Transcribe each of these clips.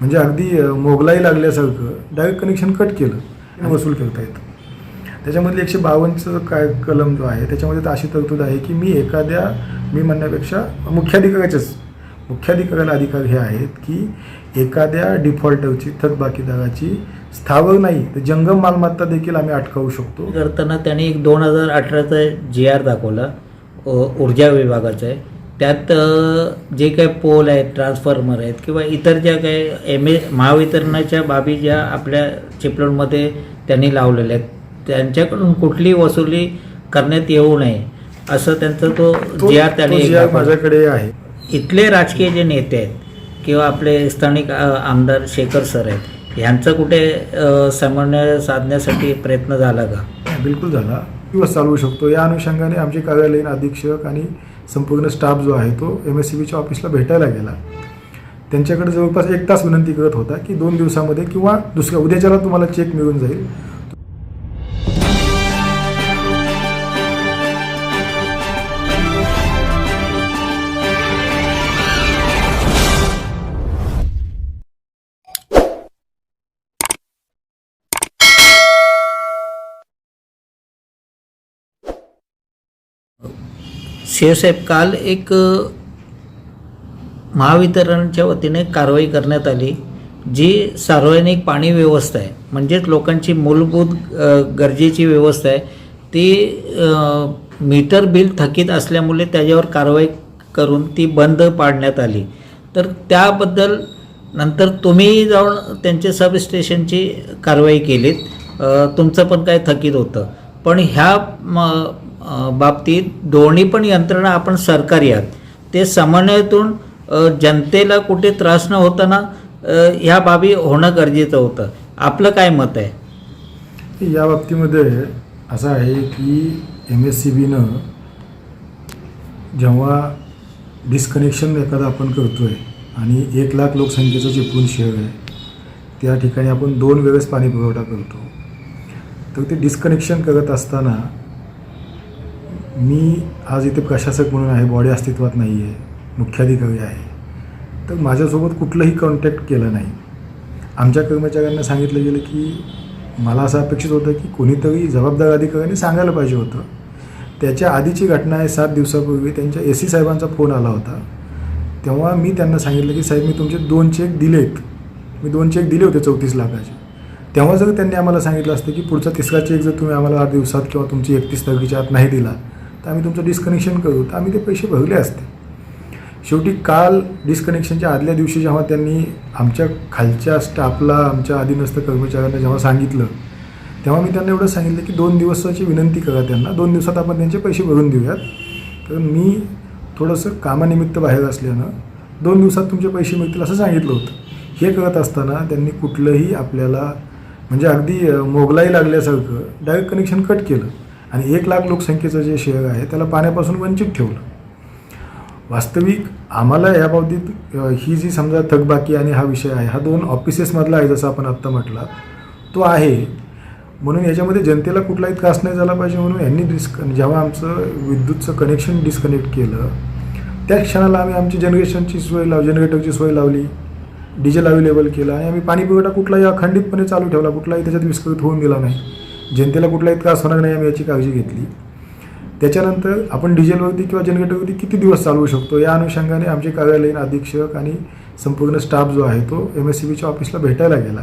म्हणजे अगदी मोगलाई लागल्यासारखं डायरेक्ट कनेक्शन कट केलं वसूल करता येतं. त्याच्यामधले एकशे बावन्नचं काय कलम जो आहे त्याच्यामध्ये तर अशी तरतूद आहे की मी एखाद्या मी म्हणण्यापेक्षा मुख्याधिकाऱ्याचेच मुख्याधिकाऱ्याला अधिकार हे आहेत की एखाद्या डिफॉल्टरची थकबाकीदाराची स्थावर नाही तर जंगम मालमत्ता देखील आम्ही अटकावू शकतो. करताना त्यांनी एक दोन हजार अठराचा जी आर दाखवला ऊर्जा विभागाचा आहे. त्यात जे काही पोल आहेत ट्रान्सफॉर्मर आहेत किंवा इतर ज्या काही एम ए महावितरणाच्या बाबी ज्या आपल्या चिपळूणमध्ये त्यांनी लावलेल्या आहेत त्यांच्याकडून कुठली वसुली करण्यात येऊ नये असं त्यांचा तो तो जी आर त्यांनी. माझ्याकडे आहे. इथले राजकीय जे नेते आहेत किंवा आपले स्थानिक आमदार शेखर सर आहेत ह्यांचं कुठे समन्वय साधण्यासाठी प्रयत्न झाला का? बिलकुल झाला. दिवस चालवू शकतो. या अनुषंगाने आमचे कार्यालयीन अधीक्षक आणि संपूर्ण स्टाफ जो आहे तो एम एस सी बीच्या ऑफिसला भेटायला गेला. त्यांच्याकडे जवळपास एक तास विनंती करत होता की दोन दिवसामध्ये किंवा दुसऱ्या उद्याच्याला तुम्हाला चेक मिळून जाईल. शिवसाहेब काल एक महावितरणच्या वतीने कारवाई करण्यात आली जी सार्वजनिक पाणी व्यवस्था आहे. म्हणजेच लोकांची मूलभूत गरजेची व्यवस्था आहे. ती मीटर बिल थकीत असल्यामुळे त्याच्यावर कारवाई करून ती बंद पाडण्यात आली. तर त्याबद्दल नंतर तुम्ही जाऊन त्यांच्या सब स्टेशनची कारवाई केलीत. तुमचं पण काय थकीत होतं. पण ह्या म, बाबतीत दोन्ही पण यंत्रणा आपण सरकारी आहात. ते समन्वयातून जनतेला कुठे त्रास न होताना ह्या बाबी होणं गरजेचं होतं. आपलं काय मत आहे? या बाबतीमध्ये असं आहे की एम एस सी बीनं जेव्हा डिस्कनेक्शन एखादं आपण करतो आहे आणि एक लाख लोकसंख्येचं चिपळूण शहर आहे त्या ठिकाणी आपण दोन वेळेस पाणी पुरवठा करतो. तर ते डिस्कनेक्शन करत असताना मी आज इथे प्रशासक म्हणून आहे बॉडी अस्तित्वात नाही आहे मुख्याधिकारी आहे. तर माझ्यासोबत कुठलंही कॉन्टॅक्ट केलं नाही. आमच्या कर्मचाऱ्यांना सांगितलं गेलं की मला असं अपेक्षित होतं की कोणीतरी जबाबदार अधिकाऱ्यांनी सांगायला पाहिजे होतं. त्याच्या आधीची घटना आहे सात दिवसापूर्वी त्यांच्या ए सी साहेबांचा फोन आला होता. तेव्हा मी त्यांना सांगितलं की साहेब मी तुमचे दोन चेक दिलेत. मी दोन चेक दिले होते चौतीस लाखाचे. तेव्हा जर त्यांनी आम्हाला सांगितलं असतं की पुढचा तिसरा चेक जर तुम्ही आम्हाला आठ दिवसात किंवा तुमची एकतीस तारखेच्या आत नाही दिला तर आम्ही तुमचं डिस्कनेक्शन करू. तर आम्ही ते पैसे भरले असते. शेवटी काल डिस्कनेक्शनच्या आदल्या दिवशी जेव्हा त्यांनी आमच्या खालच्या स्टाफला आमच्या अधीनस्थ कर्मचाऱ्यांना जेव्हा सांगितलं तेव्हा मी त्यांना एवढं सांगितलं की दोन दिवसाची विनंती करा त्यांना. दोन दिवसात आपण त्यांचे पैसे भरून देऊयात. कारण मी थोडंसं कामानिमित्त बाहेर असल्यानं दोन दिवसात तुमचे पैसे मिळतील असं सांगितलं होतं. हे करत असताना त्यांनी कुठलंही आपल्याला म्हणजे अगदी मोगलाई लागल्यासारखं डायरेक्ट कनेक्शन कट केलं. आणि एक लाख लोकसंख्येचं जे शहर आहे त्याला पाण्यापासून वंचित ठेवलं. वास्तविक आम्हाला या बाबतीत ही जी समजा थकबाकी आणि हा विषय आहे हा दोन ऑफिसेसमधला आहे जसं आपण आत्ता म्हटला तो आहे. म्हणून याच्यामध्ये जनतेला कुठलाही त्रास नाही झाला पाहिजे म्हणून यांनी डिस्क जेव्हा आमचं विद्युतचं कनेक्शन डिस्कनेक्ट केलं त्या क्षणाला आम्ही आमची जनरेशनची सोय लाव जनरेटरची सोय लावली डिझेल अवेलेबल केला आणि आम्ही पाणीपुरवठा कुठलाही अखंडितपणे चालू ठेवला कुठलाही त्याच्यात विस्कळीत होऊन गेला नाही. जनतेला कुठलाही त्रास होणार नाही आम्ही याची काळजी घेतली. त्याच्यानंतर आपण डिझेलवरती किंवा जनरेटरवरती किती दिवस चालवू शकतो? या अनुषंगाने आमचे कार्यालयीन अधीक्षक आणि संपूर्ण स्टाफ जो आहे तो एम एस सी बीच्या ऑफिसला भेटायला गेला.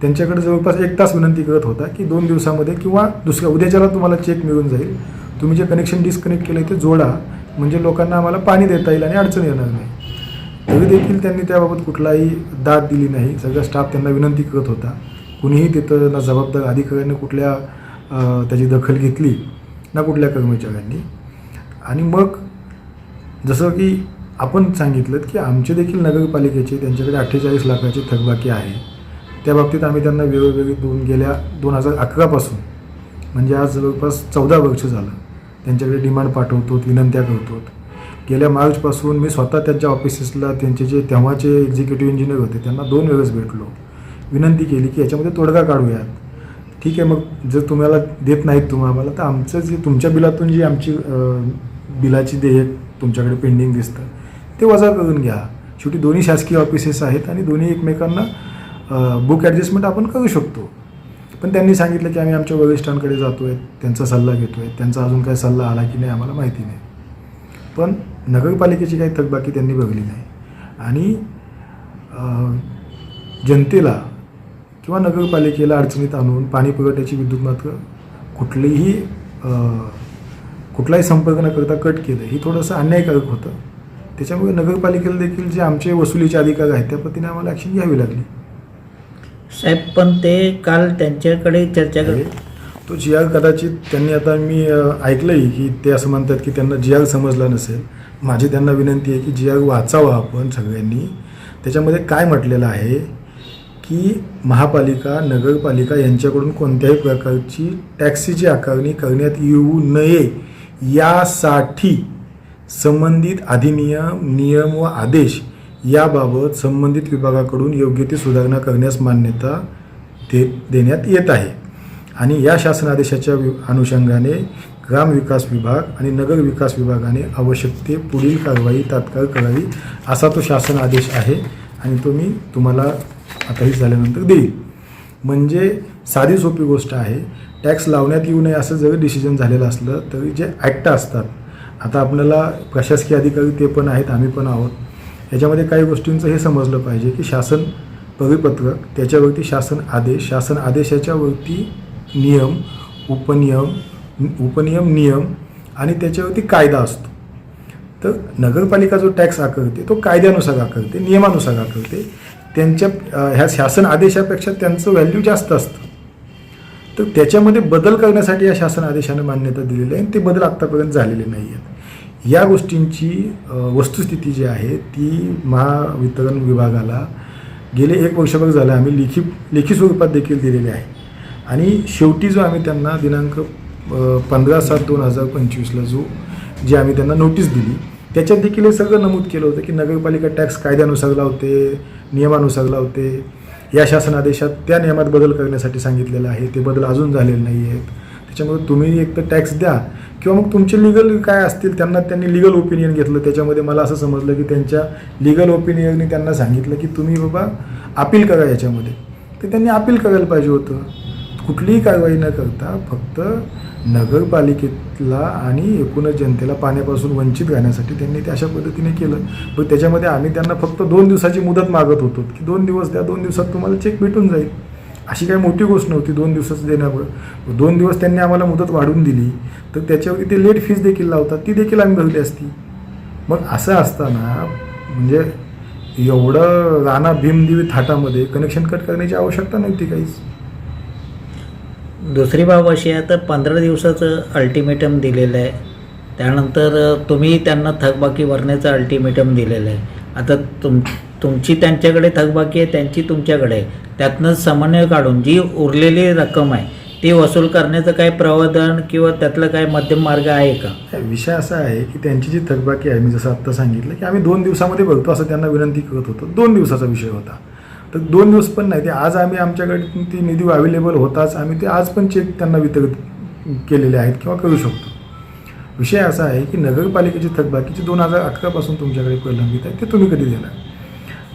त्यांच्याकडे जवळपास एक तास विनंती करत होता की दोन दिवसामध्ये किंवा दुसऱ्या उद्याच्याला तुम्हाला चेक मिळून जाईल. तुम्ही जे कनेक्शन डिस्कनेक्ट केलं ते जोडा. म्हणजे लोकांना आम्हाला पाणी देता येईल आणि अडचण येणार नाही. तरी देखील त्यांनी त्याबाबत कुठलाही दाद दिली नाही. सगळा स्टाफ त्यांना विनंती करत होता. कुणीही तिथं ना जबाबदार अधिकाऱ्यांनी कुठल्या त्याची दखल घेतली ना कुठल्या कर्मचाऱ्यांनी. आणि मग जसं की आपण सांगितलं की आमचे देखील नगरपालिकेचे त्यांच्याकडे अठ्ठेचाळीस लाखाची थकबाकी आहे. त्या बाबतीत आम्ही त्यांना वेगवेगळी दोन गेल्या दोन हजार अकरापासून म्हणजे आज जवळपास चौदा वर्ष झालं त्यांच्याकडे डिमांड पाठवतो विनंत्या करतो गेल्या मार्चपासून मी स्वतः त्यांच्या ऑफिसेसला त्यांचे जे तेव्हाचे एक्झिक्युटिव्ह इंजिनियर होते त्यांना दोन वेळेस भेटलो. विनंती केली की याच्यामध्ये तोडगा काढूयात. ठीक आहे मग जर तुम्हाला देत नाहीत तुम्ही आम्हाला तर आमचं जे तुमच्या बिलातून जी आमची बिलाची देयक तुमच्याकडे पेंडिंग दिसतं ते वजा करून घ्या. शेवटी दोन्ही शासकीय ऑफिसेस आहेत आणि दोन्ही एकमेकांना बुक ॲडजस्टमेंट आपण करू शकतो. पण त्यांनी सांगितलं की आम्ही आमच्या वरिष्ठांकडे जातो आहे त्यांचा सल्ला घेतो आहे त्यांचा अजून काही सल्ला आला की नाही आम्हाला माहिती नाही. पण नगरपालिकेची काही थकबाकी त्यांनी बघली नाही. आणि जनतेला किंवा नगरपालिकेला अडचणीत आणून पाणी पुरवठ्याची विद्युत मात्र कुठलीही कुठलाही संपर्क न करता कट केलं ही थोडंसं अन्यायकारक होतं. त्याच्यामुळे नगरपालिकेला देखील जे आमचे वसुलीचे अधिकार आहेत त्या पद्धतीने आम्हाला ॲक्शन घ्यावी लागली. साहेब पण ते काल त्यांच्याकडे चर्चा कर तो जी आर कदाचित त्यांनी आता मी अ, ऐकलंय की ते असं म्हणतात की त्यांना जी आर समजला नसेल. माझी त्यांना विनंती आहे की जी आर वाचावा आपण सगळ्यांनी. त्याच्यामध्ये काय म्हटलेलं आहे? की महापालिका नगरपालिका यांच्याकडून कोणत्याही प्रकारची टॅक्सीची आकारणी करण्यात येऊ नये यासाठी संबंधित अधिनियम नियम व आदेश याबाबत संबंधित विभागाकडून योग्य ती सुधारणा करण्यास मान्यता दे देण्यात येत आहे. आणि या शासन आदेशाच्या वि अनुषंगाने ग्रामविकास विभाग आणि नगर विकास विभागाने आवश्यक ते पुढील कारवाई तात्काळ करावी असा तो शासन आदेश आहे. आणि तो मी तुम्हाला आता ही झाल्यानंतर देईल. म्हणजे साधी सोपी गोष्ट आहे. टॅक्स लावण्यात येऊ नये असं जरी डिसिजन झालेलं असलं तरी जे ॲक्ट असतात आता आपल्याला प्रशासकीय अधिकारी ते पण आहेत आम्ही पण आहोत. याच्यामध्ये काही गोष्टींचं हे समजलं पाहिजे की शासन परिपत्रक त्याच्यावरती शासन आदेश शासन आदेशाच्यावरती नियम उपनियम उपनियम नियम आणि त्याच्यावरती कायदा असतो. तर नगरपालिका जो टॅक्स आकारते तो कायद्यानुसार आकारते नियमानुसार आकारते. त्यांच्या ह्या शासन आदेशापेक्षा त्यांचं व्हॅल्यू जास्त असतं. तर त्याच्यामध्ये बदल करण्यासाठी या शासन आदेशाने मान्यता दिलेली आहे आणि ते बदल आत्तापर्यंत झालेले नाही आहेत. या गोष्टींची वस्तुस्थिती जी आहे ती महावितरण विभागाला गेले एक वर्षभर झालं. आम्ही लिखी लेखी स्वरूपात देखील दिलेली आहे. आणि शेवटी जो आम्ही त्यांना दिनांक पंधरा सात दोन हजार पंचवीसला जो जी आम्ही त्यांना नोटीस दिली त्याच्यात देखील हे सगळं नमूद केलं होतं की नगरपालिका टॅक्स कायद्यानुसार लावते नियमानुसार लावते. या शासन आदेशात त्या नियमात बदल करण्यासाठी सांगितलेलं आहे. ते बदल अजून झालेले नाही आहेत त्याच्यामुळे तुम्ही एक तर टॅक्स द्या किंवा मग तुमचे लिगल काय असतील त्यांना त्यांनी लिगल ओपिनियन घेतलं. त्याच्यामध्ये मला असं समजलं की त्यांच्या लिगल ओपिनियनने त्यांना सांगितलं की तुम्ही बाबा अपील करा याच्यामध्ये. तर त्यांनी अपील करायला पाहिजे होतं. कुठलीही कारवाई न करता फक्त नगरपालिकेला आणि एकूणच जनतेला पाण्यापासून वंचित राहण्यासाठी त्यांनी ते अशा पद्धतीने केलं. पण त्याच्यामध्ये आम्ही त्यांना फक्त दोन दिवसाची मुदत मागत होतो की दोन दिवस द्या दोन दिवसात तुम्हाला चेक भेटून जाईल. अशी काही मोठी गोष्ट नव्हती दोन दिवसाचं देण्यावर दोन दिवस त्यांनी आम्हाला मुदत वाढवून दिली तर त्याच्यावरती ते लेट फीस देखील लावतात ती देखील आम्ही भरली असती. मग असं असताना म्हणजे एवढं राणा भीमदेवी थाटामध्ये कनेक्शन कट करण्याची आवश्यकता नव्हती काहीच. दुसरी बाब अशी आहे तर पंधरा दिवसाचं अल्टिमेटम दिलेलं आहे. त्यानंतर तुम्ही त्यांना थकबाकी भरण्याचं अल्टिमेटम दिलेलं आहे. आता तुम तुमची त्यांच्याकडे थकबाकी आहे त्यांची तुमच्याकडे आहे. त्यातनं समन्वय काढून जी उरलेली रक्कम आहे ती वसूल करण्याचं काय प्रावधान किंवा त्यातलं काय मध्यम मार्ग आहे का? विषय असा आहे की त्यांची जी थकबाकी आहे मी जसं आत्ता सांगितलं की आम्ही दोन दिवसामध्ये बघतो असं त्यांना विनंती करत होतो. दोन दिवसाचा विषय होता. तर दोन दिवस पण नाही. ते आज आम्ही आमच्याकडे ती निधी अवेलेबल होताच. आम्ही ते आज पण चेक त्यांना वितरित केलेले आहेत किंवा करू शकतो. विषय असा आहे की नगरपालिकेची थकबाकीची दोन हजार अठरापासून तुमच्याकडे प्रलंबित आहे. ते तुम्ही कधी देणार?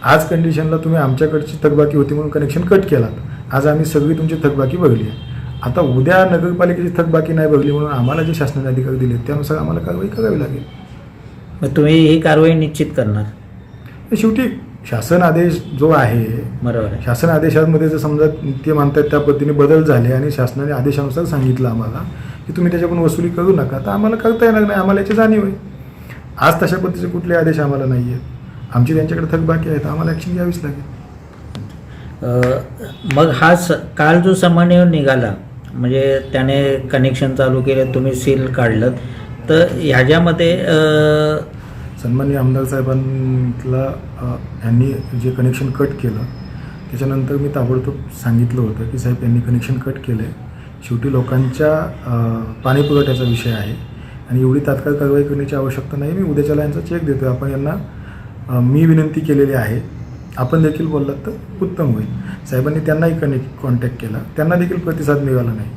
आज कंडिशनला तुम्ही आमच्याकडची थकबाकी होती म्हणून कनेक्शन कट केलात. आज आम्ही सगळी तुमची थकबाकी भरली आहे. आता उद्या नगरपालिकेची थकबाकी नाही भरली म्हणून आम्हाला जे शासनाने अधिकार दिले त्यानुसार आम्हाला कारवाई करावी लागेल. मग तुम्ही ही कारवाई निश्चित करणार? शेवटी शासन आदेश जो आहे बरोबर आहे. शासन आदेशामध्ये जर समजा ते म्हणतात त्या पद्धतीने बदल झाले आणि शासनाने आदेशानुसार सांगितलं आम्हाला की तुम्ही त्याच्याकडून वसुली करू नका तर आम्हाला करता येणार नाही आम्हाला याची जाणीव आहे. आज तशा पद्धतीचे कुठले आदेश आम्हाला नाही आहेत. आमची त्यांच्याकडे थकबाकी आहेत आम्हाला ॲक्शन घ्यावीच लागेल. मग हा स काल जो समन्वय निघाला म्हणजे त्याने कनेक्शन चालू केलं तुम्ही सील काढलं तर ह्याच्यामध्ये सन्माननीय आमदार साहेबांला यांनी जे कनेक्शन कट केलं त्याच्यानंतर मी ताबडतोब सांगितलं होतं की साहेब यांनी कनेक्शन कट केलं आहे शेवटी लोकांच्या पाणीपुरवठ्याचा विषय आहे आणि एवढी तात्काळ कारवाई करण्याची आवश्यकता नाही. मी उद्याच्याला यांचा चेक देतो आपण यांना मी विनंती केलेली आहे. आपण देखील बोललात तर उत्तम होईल. साहेबांनी त्यांनाही कनेक्ट कॉन्टॅक्ट केला. त्यांना देखील प्रतिसाद मिळाला नाही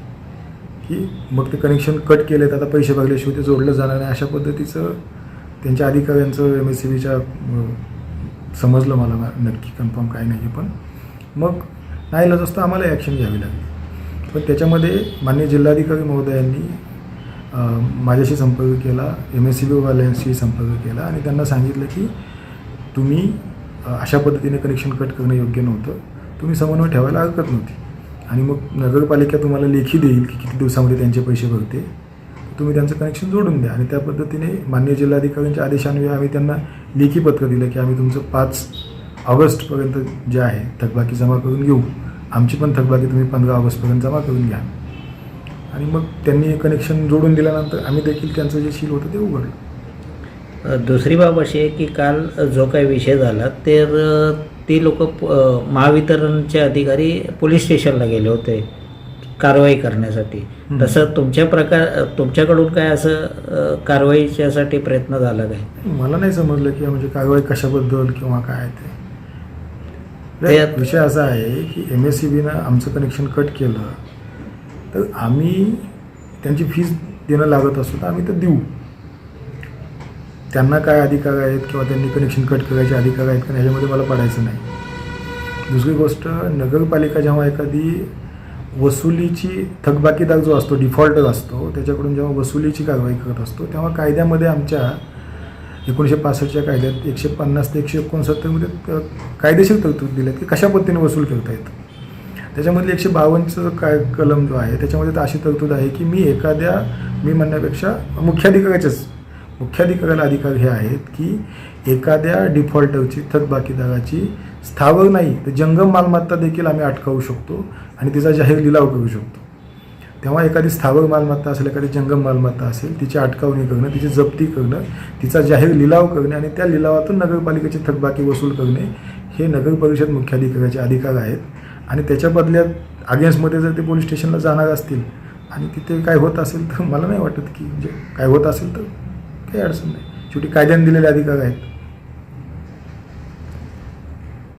की मग ते कनेक्शन कट केले आहेत आता पैसे भागल्याशिवाय ते जोडलं जाणार नाही. अशा पद्धतीचं त्यांच्या अधिकाऱ्यांचं एम एस सी बीच्या समजलं मला नक्की कन्फर्म काय नाही आहे पण मग नाही लज असतं आम्हाला ॲक्शन घ्यावी लागली. पण त्याच्यामध्ये मान्य जिल्हाधिकारी महोदयांनी माझ्याशी संपर्क केला एम एस सी बीवाल्यांशी संपर्क केला आणि त्यांना सांगितलं की तुम्ही अशा पद्धतीने कनेक्शन कट करणं योग्य नव्हतं. तुम्ही समन्वय ठेवायला हरकत नव्हती. आणि मग नगरपालिका तुम्हाला लेखी देईल की किती दिवसामध्ये त्यांचे पैसे भरते. तुम्ही त्यांचं कनेक्शन जोडून द्या. आणि त्या पद्धतीने मान्य जिल्हाधिकाऱ्यांच्या आदेशान्वये आम्ही त्यांना लेखी पत्र दिलं की आम्ही तुमचं पाच ऑगस्टपर्यंत जे आहे थकबाकी जमा करून घेऊ. आमची पण थकबाकी तुम्ही पंधरा ऑगस्टपर्यंत जमा करून घ्या. आणि मग त्यांनी कनेक्शन जोडून दिल्यानंतर आम्ही देखील त्यांचं जे शील होतं ते उघडलं. दुसरी बाब अशी आहे की काल जो काही विषय झाला तर ते लोक महावितरणचे अधिकारी पोलीस स्टेशनला गेले होते. कारवाई करण्यासाठी. तसं तुमच्या प्रकार तुमच्याकडून काय असं कारवाईच्यासाठी प्रयत्न झाला काय? मला नाही समजलं की म्हणजे कारवाई कशाबद्दल किंवा काय ते. विषय असा आहे की एम एस सी बीनं आमचं कनेक्शन कट केलं. तर आम्ही त्यांची फीस देणं लागत असतो तर आम्ही तर देऊ. त्यांना काय अधिकार आहेत किंवा त्यांनी कनेक्शन कट करायचे अधिकार आहेत का नाही, ह्याच्यामध्ये मला पडायचं नाही. दुसरी गोष्ट नगरपालिका जेव्हा एखादी वसुलीची थकबाकीदार जो असतो डिफॉल्टर असतो त्याच्याकडून जेव्हा वसुलीची कारवाई करत असतो तेव्हा कायद्यामध्ये आमच्या एकोणीसशे पासष्टच्या कायद्यात एकशे पन्नास ते एकशे एकोणसत्तरमध्ये कायदेशीर तरतूद दिल्या की कशा पद्धतीने वसूल करता येतं. त्याच्यामधले एकशे बावन्नचं काय कलम जो आहे त्याच्यामध्ये तर अशी तरतूद आहे की मी एखाद्या मी म्हणण्यापेक्षा मुख्याधिकाऱ्याच्याच मुख्याधिकाऱ्याला अधिकार हे आहेत की एखाद्या डिफॉल्टरची थकबाकीदाराची स्थावर नाही तर जंगम मालमत्ता देखील आम्ही अटकावू शकतो आणि तिचा जाहीर लिलाव करू शकतो. तेव्हा एखादी स्थावर मालमत्ता असेल एखादी जंगम मालमत्ता असेल तिची अटकावणी करणं तिची जप्ती करणं तिचा जाहीर लिलाव करणे आणि त्या लिलावातून नगरपालिकेची थकबाकी वसूल करणे हे नगर परिषद मुख्याधिकाऱ्याचे अधिकार आहेत. आणि त्याच्या बदल्यात अगेन्स्टमध्ये जर ते पोलीस स्टेशनला जाणार असतील आणि तिथे काय होत असेल तर मला नाही वाटत की म्हणजे काय होत असेल तर काही अडचण नाही. शेवटी कायद्याने दिलेले अधिकार आहेत.